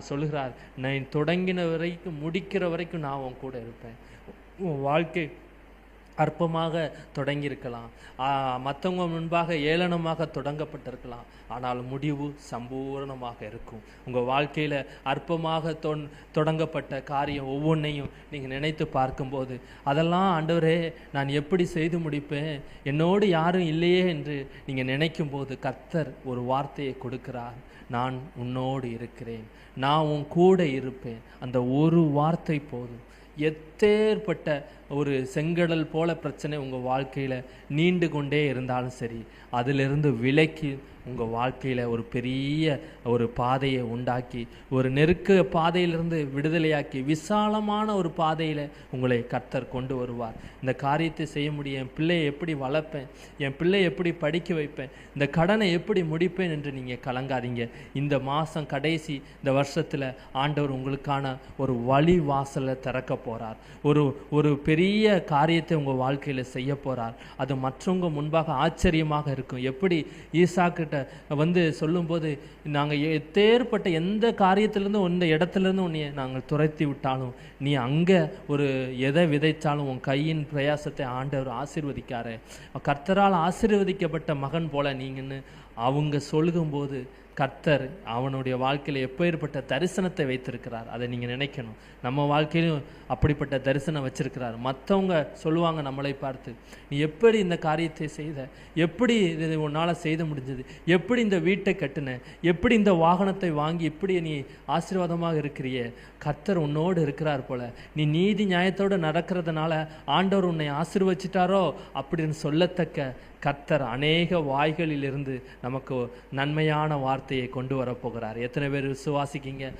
சொல்லுகிறார் நான் தொடங்கின வரைக்கும் முடிக்கிற வரைக்கும் நான் உன் கூட இருப்பேன். உன் வாழ்க்கை அற்பமாக தொடங்கியிருக்கலாம். மற்றவங்க முன்பாக ஏளனமாக தொடங்கப்பட்டிருக்கலாம். ஆனால் முடிவு சம்பூரணமாக இருக்கும். உங்கள் வாழ்க்கையில் அற்பமாக தொன் தொடங்கப்பட்ட காரியம் ஒவ்வொன்றையும் நீங்கள் நினைத்து பார்க்கும்போது அதெல்லாம் ஆண்டவரே நான் எப்படி செய்து முடிப்பேன்? என்னோடு யாரும் இல்லையே என்று நீங்கள் நினைக்கும்போது கர்த்தர் ஒரு வார்த்தையை கொடுக்கிறார். நான் உன்னோடு இருக்கிறேன். நான் உன் கூட இருப்பேன். அந்த ஒரு வார்த்தை போதும். எத்தேற்பட்ட ஒரு செங்கடல் போல பிரச்சனை உங்கள் வாழ்க்கையில் நீண்டு கொண்டே இருந்தாலும் சரி அதிலிருந்து விலக்கி உங்கள் வாழ்க்கையில் ஒரு பெரிய ஒரு பாதையை உண்டாக்கி ஒரு நெருக்க பாதையிலிருந்து விடுதலையாக்கி விசாலமான ஒரு பாதையில் உங்களை கர்த்தர் கொண்டு வருவார். இந்த காரியத்தை செய்ய முடியும். என் பிள்ளையை எப்படி வளர்ப்பேன்? என் பிள்ளை எப்படி படிக்க வைப்பேன்? இந்த கடனை எப்படி முடிப்பேன் என்று நீங்கள் கலங்காதீங்க. இந்த மாதம் கடைசி இந்த வருஷத்தில் ஆண்டவர் உங்களுக்கான ஒரு வழி வாசலை திறக்க போகிறார் ஒரு ஒரு பெரிய காரியத்தை உங்கள் வாழ்க்கையில் செய்ய போகிறார் அது மற்றவங்க முன்பாக ஆச்சரியமாக இருக்கும். எப்படி ஈசாக்கிட்ட வந்து சொல்லும்போது நாங்கள் எத்தேற்பட்ட எந்த காரியத்திலேருந்து இந்த இடத்துலேருந்து உன்னை நாங்கள் துரத்தி விட்டாலும் நீ அங்கே ஒரு எதை விதைச்சாலும் உன் கையின் பிரயாசத்தை ஆண்டவர் ஆசீர்வதிக்காரு. கர்த்தரால் ஆசீர்வதிக்கப்பட்ட மகன் போல நீங்கன்னு அவங்க சொல்லும்போது கர்த்தர் அவனுடைய வாழ்க்கையில் எப்பேற்பட்ட தரிசனத்தை வைத்திருக்கிறார்? அதை நீங்கள் நினைக்கணும். நம்ம வாழ்க்கையிலும் அப்படிப்பட்ட தரிசனம் வச்சிருக்கிறார். மற்றவங்க சொல்லுவாங்க நம்மளை பார்த்து நீ எப்படி இந்த காரியத்தை செய்த? எப்படி இதை உன்னால் செய்த முடிஞ்சது? எப்படி இந்த வீட்டை கட்டின? எப்படி இந்த வாகனத்தை வாங்கி இப்படி நீ ஆசீர்வாதமாக இருக்கிறியே? கர்த்தர் உன்னோடு இருக்கிறார் போல. நீ நீதி நியாயத்தோடு நடக்கிறதுனால ஆண்டவர் உன்னை ஆசீர்வச்சிட்டாரோ? அப்படின்னு சொல்லத்தக்க கர்த்தர் அநேக வாய்களிலிருந்து நமக்கு நன்மையான வார்த்தை வார்த்தையை கொண்டு வரப்போகிறார். எத்தனை பேர் விசுவாசிக்கிங்க?